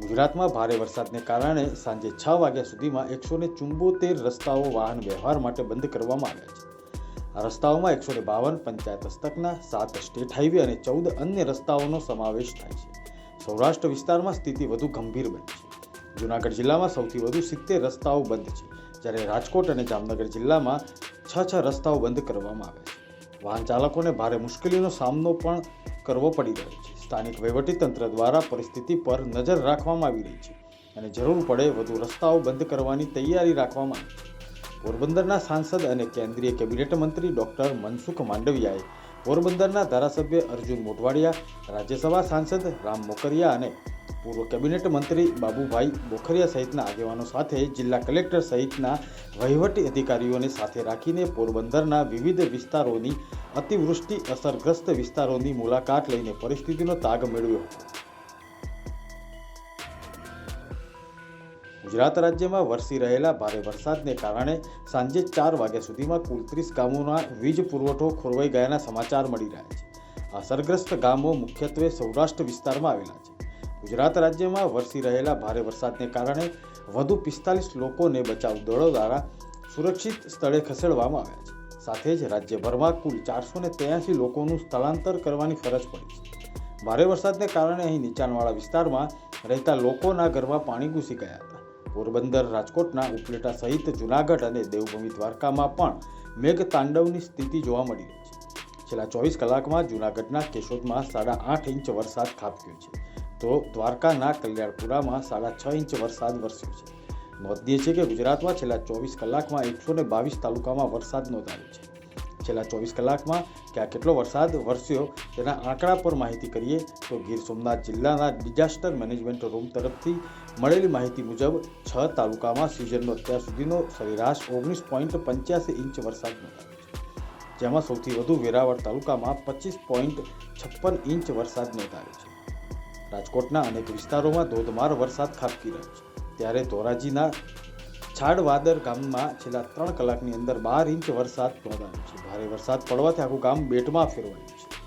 ગુજરાતમાં ભારે વરસાદને કારણે સાંજે છ વાગ્યા સુધીમાં એકસો ને ચુંબોતેર રસ્તાઓ વાહન વ્યવહાર માટે બંધ કરવામાં આવ્યા છે. આ રસ્તાઓમાં એકસો ને બાવન પંચાયત હસ્તકના, સાત સ્ટેટ હાઈવે અને ચૌદ અન્ય રસ્તાઓનો સમાવેશ થાય છે. સૌરાષ્ટ્ર વિસ્તારમાં સ્થિતિ વધુ ગંભીર બની છે. જૂનાગઢ જિલ્લામાં સૌથી વધુ સિત્તેર રસ્તાઓ બંધ છે. જ્યારે રાજકોટ અને જામનગર જિલ્લામાં છ છ રસ્તાઓ બંધ કરવામાં આવ્યા છે. વાહન ચાલકોને ભારે મુશ્કેલીનો સામનો પણ કરવો પડી રહ્યો છે. સ્થાનિક વહીવટીતંત્ર દ્વારા પરિસ્થિતિ પર નજર રાખવામાં આવી રહી છે અને જરૂર પડે વધુ રસ્તાઓ બંધ કરવાની તૈયારી રાખવામાં આવી છે. પોરબંદરના સાંસદ અને કેન્દ્રીય કેબિનેટ મંત્રી ડૉક્ટર મનસુખ માંડવિયાએ પોરબંદરના ધારાસભ્ય અર્જુન મોઢવાડિયા, રાજ્યસભા સાંસદ રામ મોકરિયા અને પૂર્વ કેબિનેટ મંત્રી બાબુભાઈ બોખરિયા સહિતના આગેવાનો સાથે જિલ્લા કલેક્ટર સહિતના વહીવટી અધિકારીઓને સાથે રાખીને પોરબંદરના વિવિધ વિસ્તારોની અતિવૃષ્ટિ અસરગ્રસ્ત વિસ્તારોની મુલાકાત લઈને પરિસ્થિતિનો તાગ મેળવ્યો હતો. ગુજરાત રાજ્યમાં વરસી રહેલા ભારે વરસાદને કારણે સાંજે ચાર વાગ્યા સુધીમાં કુલ ત્રીસ ગામોના વીજ પુરવઠો ખોરવાઈ ગયાના સમાચાર મળી રહ્યા છે. અસરગ્રસ્ત ગામો મુખ્યત્વે સૌરાષ્ટ્ર વિસ્તારમાં આવેલા છે. ગુજરાત રાજ્યમાં વરસી રહેલા ભારે વરસાદને કારણે વધુ પિસ્તાલીસ લોકોને બચાવ દળો દ્વારા સુરક્ષિત સ્થળે ખસેડવામાં આવ્યા છે. સાથે જ રાજ્યભરમાં કુલ ચારસો ને ત્યાસી લોકોનું સ્થળાંતર કરવાની ફરજ પડી છે. ભારે વરસાદને કારણે અહીં નીચાણવાળા વિસ્તારમાં રહેતા લોકોના ઘરમાં પાણી ઘૂસી ગયા હતા. પોરબંદર, રાજકોટના ઉપલેટા સહિત જૂનાગઢ અને દેવભૂમિ દ્વારકામાં પણ મેઘ તાંડવની સ્થિતિ જોવા મળી રહી છે. છેલ્લા ચોવીસ કલાકમાં જૂનાગઢના કેશોદમાં સાડા આઠ ઇંચ વરસાદ ખાબક્યો છે. તો દ્વારકાના કલ્યાણપુરામાં સાડા છ ઇંચ વરસાદ વરસ્યો છે. નોંધનીય છે કે ગુજરાતમાં છેલ્લા ચોવીસ કલાકમાં એકસો ને બાવીસ તાલુકામાં વરસાદ નોંધાયો છે. છેલ્લા ચોવીસ કલાકમાં ક્યાં કેટલો વરસાદ વરસ્યો તેના આંકડા પર માહિતી કરીએ તો ગીર સોમનાથ જિલ્લાના ડિઝાસ્ટર મેનેજમેન્ટ રૂમ તરફથી મળેલી માહિતી મુજબ છ તાલુકામાં સિઝનનો અત્યાર સુધીનો સરેરાશ ઓગણીસ પોઈન્ટ પંચ્યાસી ઇંચ વરસાદ નોંધાયો છે. જેમાં સૌથી વધુ વેરાવળ તાલુકામાં પચીસ પોઈન્ટ છપ્પન ઇંચ વરસાદ નોંધાયો છે. રાજકોટના અનેક વિસ્તારોમાં ધોધમાર વરસાદ ખાબકી રહ્યો છે. ત્યારે ધોરાજીના છાડવાદર ગામમાં છેલ્લા ત્રણ કલાકની અંદર બાર ઇંચ વરસાદ નોંધાયો છે. ભારે વરસાદ પડવાથી આખું ગામ બેટમાં ફેરવાયું છે.